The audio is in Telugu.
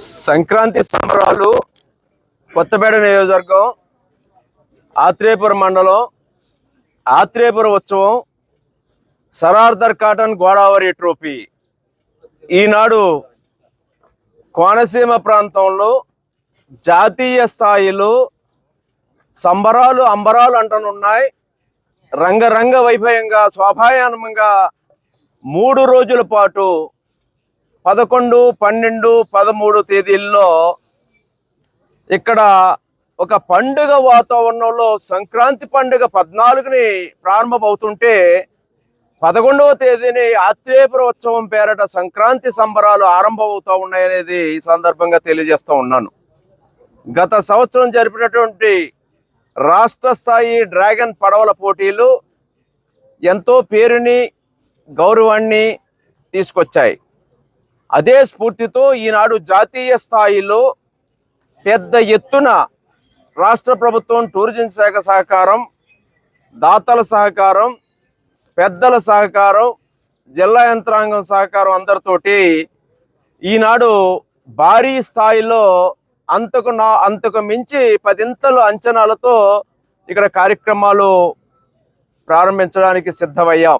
సంక్రాంతి సంబరాలు కొత్తపేట నియోజకవర్గం ఆత్రేయపురం మండలం ఆత్రేయపురం ఉత్సవం Sir Arthur Cotton Godavari trophy. Eenadu Konaseema ప్రాంతంలో జాతీయ స్థాయిలో సంబరాలు అంబరాలు అంటనున్నాయి. రంగరంగ వైభవంగా శోభాయానంగా మూడు రోజుల పాటు పదకొండు పన్నెండు పదమూడు తేదీల్లో ఇక్కడ ఒక పండుగ వాతావరణంలో సంక్రాంతి పండుగ పద్నాలుగుని ప్రారంభమవుతుంటే పదకొండవ తేదీని ఆత్రేయపుర ఉత్సవం పేరట సంక్రాంతి సంబరాలు ఆరంభమవుతూ ఉన్నాయనేది ఈ సందర్భంగా తెలియజేస్తూ ఉన్నాను. గత సంవత్సరం జరిపినటువంటి రాష్ట్ర స్థాయి డ్రాగన్ పడవల పోటీలు ఎంతో పేరుని గౌరవాన్ని తీసుకొచ్చాయి. అదే స్ఫూర్తితో ఈనాడు జాతీయ స్థాయిలో పెద్ద ఎత్తున రాష్ట్ర ప్రభుత్వం టూరిజం శాఖ సహకారం దాతల సహకారం పెద్దల సహకారం జిల్లా యంత్రాంగం సహకారం అందరితోటి ఈనాడు భారీ స్థాయిలో అంతకు నా అంతకు మించి పదింతలు అంచనాలతో ఇక్కడ కార్యక్రమాలు ప్రారంభించడానికి సిద్ధమయ్యాం.